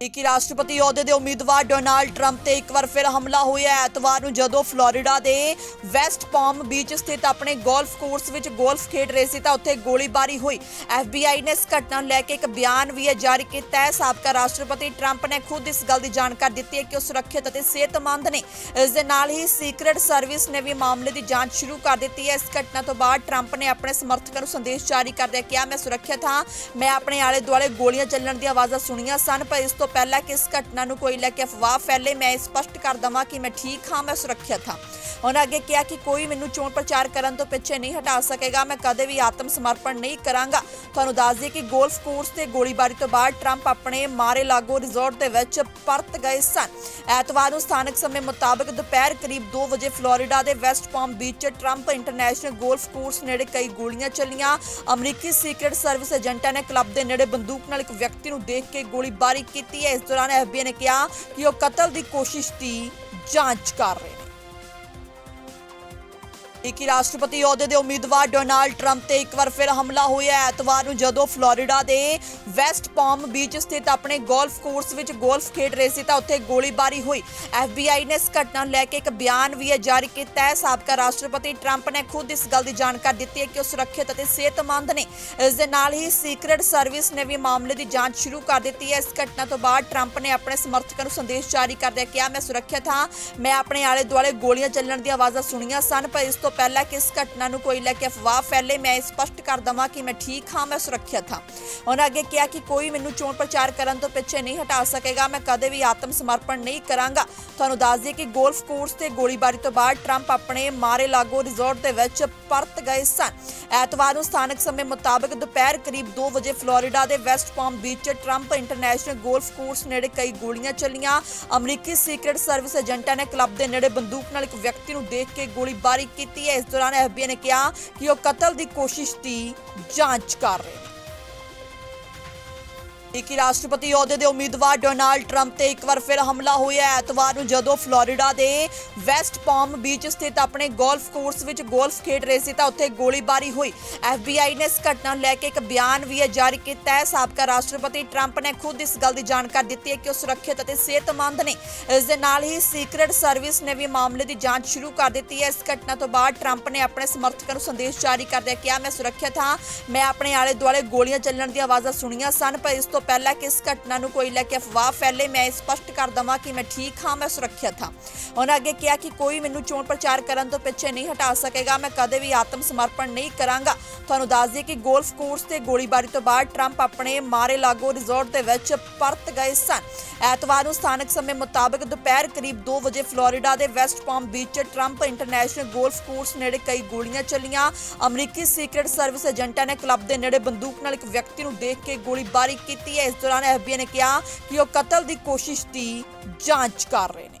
ਅਮਰੀਕੀ ਰਾਸ਼ਟਰਪਤੀ ਅਹੁਦੇ ਦੇ ਉਮੀਦਵਾਰ ਡੋਨਾਲਡ ਟਰੰਪ ਤੇ ਇੱਕ ਵਾਰ ਫਿਰ ਹਮਲਾ ਹੋਇਆ ਐਤਵਾਰ ਨੂੰ ਜਦੋਂ ਫਲੋਰੀਡਾ ਦੇ ਵੈਸਟ ਪਾਮ ਬੀਚ ਸਥਿਤ ਆਪਣੇ ਗੋਲਫ ਕੋਰਸ ਵਿੱਚ ਗੋਲਫ ਖੇਡ ਰਹੇ ਸੀ ਤਾਂ ਉੱਥੇ ਗੋਲੀਬਾਰੀ ਹੋਈ। FBI ਨੇ ਇਸ ਘਟਨਾ ਨੂੰ ਲੈ ਕੇ ਇੱਕ ਬਿਆਨ ਵੀ ਜਾਰੀ ਕੀਤਾ ਹੈ। ਸਾਬਕਾ ਰਾਸ਼ਟਰਪਤੀ ਟਰੰਪ ਨੇ ਖੁਦ ਇਸ ਗੱਲ ਦੀ ਜਾਣਕਾਰੀ ਦਿੱਤੀ ਹੈ ਕਿ ਉਹ ਸੁਰੱਖਿਅਤ ਅਤੇ ਸਿਹਤਮੰਦ ਨੇ। ਇਸ ਦੇ ਨਾਲ ਹੀ ਸੀਕ੍ਰੀਟ ਸਰਵਿਸ ਨੇ ਵੀ ਮਾਮਲੇ ਦੀ ਜਾਂਚ ਸ਼ੁਰੂ ਕਰ ਦਿੱਤੀ ਹੈ। ਇਸ ਘਟਨਾ ਤੋਂ ਬਾਅਦ ਟਰੰਪ ਨੇ ਆਪਣੇ ਸਮਰਥਕਾਂ ਨੂੰ ਸੰਦੇਸ਼ ਜਾਰੀ ਕਰਦਿਆਂ ਕਿਹਾ, ਮੈਂ ਸੁਰੱਖਿਅਤ ਹਾਂ। ਮੈਂ ਆਪਣੇ ਆਲੇ ਦੁਆਲੇ ਗੋਲੀਆਂ ਚੱਲਣ ਦੀਆਂ ਆਵਾਜ਼ਾਂ ਸੁਣੀਆਂ ਸਨ, ਪਰ ਇਸ ਤੋਂ ਪਹਿਲਾਂ ਕਿ ਇਸ ਘਟਨਾ ਨੂੰ ਕੋਈ ਲੈ ਕੇ ਅਫਵਾਹ ਫੈਲੇ, ਮੈਂ ਇਹ ਸਪਸ਼ਟ ਕਰ ਦਵਾਂ ਕਿ ਮੈਂ ਠੀਕ ਹਾਂ, ਮੈਂ ਸੁਰੱਖਿਅਤ ਹਾਂ। ਉਹਨਾਂ ਅੱਗੇ ਕਿਹਾ ਕਿ ਕੋਈ ਮੈਨੂੰ ਚੋਣ ਪ੍ਰਚਾਰ ਕਰਨ ਤੋਂ ਪਿੱਛੇ ਨਹੀਂ ਹਟਾ ਸਕੇਗਾ, ਮੈਂ ਕਦੇ ਵੀ ਆਤਮ ਸਮਰਪਣ ਨਹੀਂ ਕਰਾਂਗਾ। ਤੁਹਾਨੂੰ ਦੱਸ ਦਈਏ ਕਿ ਗੋਲਫ ਕੋਰਸ ਤੇ ਗੋਲੀਬਾਰੀ ਤੋਂ ਬਾਅਦ ਟਰੰਪ ਆਪਣੇ ਮਾਰੇ ਲਾਗੋ ਰਿਜ਼ੋਰਟ ਦੇ ਵਿੱਚ ਪਰਤ ਗਏ ਸਨ। ਐਤਵਾਰ ਨੂੰ ਸਥਾਨਕ ਸਮੇਂ ਮੁਤਾਬਕ ਦੁਪਹਿਰ ਕਰੀਬ 2 ਵਜੇ ਫਲੋਰੀਡਾ ਦੇ ਵੈਸਟ ਪਾਮ ਬੀਚ 'ਚ ਟਰੰਪ ਇੰਟਰਨੈਸ਼ਨਲ ਗੋਲਫ ਕੋਰਸ ਨੇੜੇ ਕਈ ਗੋਲੀਆਂ ਚੱਲੀਆਂ। ਅਮਰੀਕੀ ਸੀਕ੍ਰੀਟ ਸਰਵਿਸ ਏਜੰਟਾਂ ਨੇ ਕਲੱਬ ਦੇ ਨੇੜੇ ਬੰਦੂਕ ਨਾਲ ਇੱਕ ਵਿਅਕਤੀ ਨੂੰ ਦੇਖ ਕੇ ਗੋਲੀਬਾਰੀ ਕੀਤੀ। ਹੈ। ਇਸ ਦੌਰਾਨ FBI ਨੇ ਕਿਹਾ ਕਿ ਉਹ ਕਤਲ ਦੀ ਕੋਸ਼ਿਸ਼ ਦੀ ਜਾਂਚ ਕਰ ਰਹੇ ਇੱਕ ਰਾਸ਼ਟਰਪਤੀ ਅਹੁਦੇ ਦੇ ਉਮੀਦਵਾਰ ਡੋਨਾਲਡ ਟਰੰਪ ਤੇ ਇੱਕ ਵਾਰ ਫਿਰ ਹਮਲਾ ਹੋਇਆ ਐਤਵਾਰ ਨੂੰ ਜਦੋਂ ਫਲੋਰੀਡਾ ਦੇ ਵੈਸਟ ਪਾਮ ਬੀਚ ਸਥਿਤ ਆਪਣੇ ਗੋਲਫ ਕੋਰਸ ਵਿੱਚ ਗੋਲਫ ਖੇਡ ਰਹੇ ਸੀ ਤਾਂ ਉੱਥੇ ਗੋਲੀਬਾਰੀ ਹੋਈ। FBI ਨੇ ਇਸ ਘਟਨਾ ਨੂੰ ਲੈ ਕੇ ਇੱਕ ਬਿਆਨ ਵੀ ਜਾਰੀ ਕੀਤਾ ਹੈ। ਸਾਬਕਾ ਰਾਸ਼ਟਰਪਤੀ ਟਰੰਪ ਨੇ ਖੁਦ ਇਸ ਗੱਲ ਦੀ ਜਾਣਕਾਰੀ ਦਿੱਤੀ ਹੈ ਕਿ ਉਹ ਸੁਰੱਖਿਅਤ ਅਤੇ ਸਿਹਤਮੰਦ ਨੇ। ਇਸ ਦੇ ਨਾਲ ਹੀ ਸੀਕ੍ਰੀਟ ਸਰਵਿਸ ਨੇ ਵੀ ਮਾਮਲੇ ਦੀ ਜਾਂਚ ਸ਼ੁਰੂ ਕਰ ਦਿੱਤੀ ਹੈ। ਇਸ ਘਟਨਾ ਤੋਂ ਬਾਅਦ ਟਰੰਪ ਨੇ ਆਪਣੇ ਸਮਰਥਕਾਂ ਨੂੰ ਸੰਦੇਸ਼ ਜਾਰੀ ਕਰਦਿਆਂ ਕਿਹਾ, ਮੈਂ ਸੁਰੱਖਿਅਤ ਹਾਂ। ਮੈਂ ਆਪਣੇ ਆਲੇ ਦੁਆਲੇ ਗੋਲੀਆਂ ਚੱਲਣ ਦੀਆਂ ਆਵਾਜ਼ਾਂ ਸੁਣੀਆਂ ਸਨ, ਪਰ ਇਸ ਤੋਂ ਪਹਿਲਾਂ ਕਿ ਇਸ ਘਟਨਾ ਨੂੰ ਕੋਈ ਲੈ ਕੇ ਅਫਵਾਹ ਫੈਲੇ, ਮੈਂ ਇਹ ਸਪਸ਼ਟ ਕਰ ਦਵਾਂ ਕਿ ਮੈਂ ਠੀਕ ਹਾਂ, ਮੈਂ ਸੁਰੱਖਿਅਤ ਹਾਂ। ਉਹਨਾਂ ਅੱਗੇ ਕਿਹਾ ਕਿ ਕੋਈ ਮੈਨੂੰ ਚੋਣ ਪ੍ਰਚਾਰ ਕਰਨ ਤੋਂ ਪਿੱਛੇ ਨਹੀਂ ਹਟਾ ਸਕੇਗਾ, ਮੈਂ ਕਦੇ ਵੀ ਆਤਮ ਸਮਰਪਣ ਨਹੀਂ ਕਰਾਂਗਾ। ਤੁਹਾਨੂੰ ਦੱਸ ਦਈਏ ਕਿ ਗੋਲਫ ਕੋਰਸ ਤੇ ਗੋਲੀਬਾਰੀ ਤੋਂ ਬਾਅਦ ਟਰੰਪ ਆਪਣੇ ਮਾਰੇ ਲਾਗੋ ਰਿਜ਼ੋਰਟ ਦੇ ਵਿੱਚ ਪਰਤ ਗਏ ਸਨ। ਐਤਵਾਰ ਨੂੰ ਸਥਾਨਕ ਸਮੇਂ ਮੁਤਾਬਕ ਦੁਪਹਿਰ ਕਰੀਬ 2 ਵਜੇ ਫਲੋਰੀਡਾ ਦੇ ਵੈਸਟ ਪਾਮ ਬੀਚ 'ਚ ਟਰੰਪ ਇੰਟਰਨੈਸ਼ਨਲ ਗੋਲਫ ਕੋਰਸ ਨੇੜੇ ਕਈ ਗੋਲੀਆਂ ਚੱਲੀਆਂ। ਅਮਰੀਕੀ ਸੀਕ੍ਰੀਟ ਸਰਵਿਸ ਏਜੰਟਾਂ ਨੇ ਕਲੱਬ ਦੇ ਨੇੜੇ ਬੰਦੂਕ ਨਾਲ ਇੱਕ ਵਿਅਕਤੀ ਨੂੰ ਦੇਖ ਕੇ ਗੋਲੀਬਾਰੀ ਕੀਤੀ। ਹੈ। ਇਸ ਦੌਰਾਨ FBI ਨੇ ਕਿਹਾ ਕਿ ਉਹ ਕਤਲ ਦੀ ਕੋਸ਼ਿਸ਼ ਦੀ ਜਾਂਚ ਕਰ ਰਹੇ ਨੇ। ਅਮਰੀਕੀ ਰਾਸ਼ਟਰਪਤੀ ਅਹੁਦੇ ਦੇ ਉਮੀਦਵਾਰ ਡੋਨਾਲਡ ਟਰੰਪ ਤੇ ਇੱਕ ਵਾਰ ਫਿਰ ਹਮਲਾ ਹੋਇਆ ਐਤਵਾਰ ਨੂੰ ਜਦੋਂ ਫਲੋਰੀਡਾ ਦੇ ਵੈਸਟ ਪਾਮ ਬੀਚ ਸਥਿਤ ਆਪਣੇ ਗੋਲਫ ਕੋਰਸ ਵਿੱਚ ਗੋਲਫ ਖੇਡ ਰਹੇ ਸੀ ਤਾਂ ਉੱਥੇ ਗੋਲੀਬਾਰੀ ਹੋਈ। FBI ਨੇ ਇਸ ਘਟਨਾ ਨੂੰ ਲੈ ਕੇ ਇੱਕ ਬਿਆਨ ਵੀ ਜਾਰੀ ਕੀਤਾ ਹੈ। ਸਾਬਕਾ ਰਾਸ਼ਟਰਪਤੀ ਟਰੰਪ ਨੇ ਖੁਦ ਇਸ ਗੱਲ ਦੀ ਜਾਣਕਾਰੀ ਦਿੱਤੀ ਹੈ ਕਿ ਉਹ ਸੁਰੱਖਿਅਤ ਅਤੇ ਸਿਹਤਮੰਦ ਨੇ। ਇਸ ਦੇ ਨਾਲ ਹੀ ਸੀਕ੍ਰੀਟ ਸਰਵਿਸ ਨੇ ਵੀ ਮਾਮਲੇ ਦੀ ਜਾਂਚ ਸ਼ੁਰੂ ਕਰ ਦਿੱਤੀ ਹੈ। ਇਸ ਘਟਨਾ ਤੋਂ ਬਾਅਦ ਟਰੰਪ ਨੇ ਆਪਣੇ ਸਮਰਥਕਾਂ ਨੂੰ ਸੰਦੇਸ਼ ਜਾਰੀ ਕਰਦਿਆਂ ਕਿਹਾ, ਮੈਂ ਸੁਰੱਖਿਅਤ ਹਾਂ। ਮੈਂ ਆਪਣੇ ਆਲੇ ਦੁਆਲੇ ਗੋਲੀਆਂ ਚੱਲਣ ਦੀ ਆਵਾਜ਼ਾਂ ਸੁਣੀਆਂ ਸਨ, ਪਰ ਇਸ ਤੋਂ ਪਹਿਲਾਂ ਕਿ ਇਸ ਘਟਨਾ ਨੂੰ ਕੋਈ ਲੈ ਕੇ ਅਫਵਾਹ ਫੈਲੇ, ਮੈਂ ਇਹ ਸਪਸ਼ਟ ਕਰ ਦਵਾਂ ਕਿ ਮੈਂ ਠੀਕ ਹਾਂ, ਮੈਂ ਸੁਰੱਖਿਅਤ ਹਾਂ। ਉਹਨਾਂ ਅੱਗੇ ਕਿਹਾ ਕਿ ਕੋਈ ਮੈਨੂੰ ਚੋਣ ਪ੍ਰਚਾਰ ਕਰਨ ਤੋਂ ਪਿੱਛੇ ਨਹੀਂ ਹਟਾ ਸਕੇਗਾ, ਮੈਂ ਕਦੇ ਵੀ ਆਤਮ ਸਮਰਪਣ ਨਹੀਂ ਕਰਾਂਗਾ। ਤੁਹਾਨੂੰ ਦੱਸ ਦਈਏ ਕਿ ਗੋਲਫ ਕੋਰਸ ਤੇ ਗੋਲੀਬਾਰੀ ਤੋਂ ਬਾਅਦ ਟਰੰਪ ਆਪਣੇ ਮਾਰੇ ਲਾਗੋ ਰਿਜ਼ੋਰਟ ਦੇ ਵਿੱਚ ਪਰਤ ਗਏ ਸਨ। ਐਤਵਾਰ ਨੂੰ ਸਥਾਨਕ ਸਮੇਂ ਮੁਤਾਬਕ ਦੁਪਹਿਰ ਕਰੀਬ 2 ਵਜੇ ਫਲੋਰੀਡਾ ਦੇ ਵੈਸਟ ਪਾਮ ਬੀਚ 'ਚ ਟਰੰਪ ਇੰਟਰਨੈਸ਼ਨਲ ਗੋਲਫ ਕੋਰਸ ਨੇੜੇ ਕਈ ਗੋਲੀਆਂ ਚੱਲੀਆਂ। ਅਮਰੀਕੀ ਸੀਕ੍ਰੀਟ ਸਰਵਿਸ ਏਜੰਟਾਂ ਨੇ ਕਲੱਬ ਦੇ ਨੇੜੇ ਬੰਦੂਕ ਨਾਲ ਇੱਕ ਵਿਅਕਤੀ ਨੂੰ ਦੇਖ ਕੇ ਗੋਲੀਬਾਰੀ ਕੀਤੀ। ਹੈ। ਇਸ ਦੌਰਾਨ FBI ਨੇ ਕਿਹਾ ਕਿ ਉਹ ਕਤਲ ਦੀ ਕੋਸ਼ਿਸ਼ ਦੀ ਜਾਂਚ ਕਰ ਰਹੇ ਨੇ।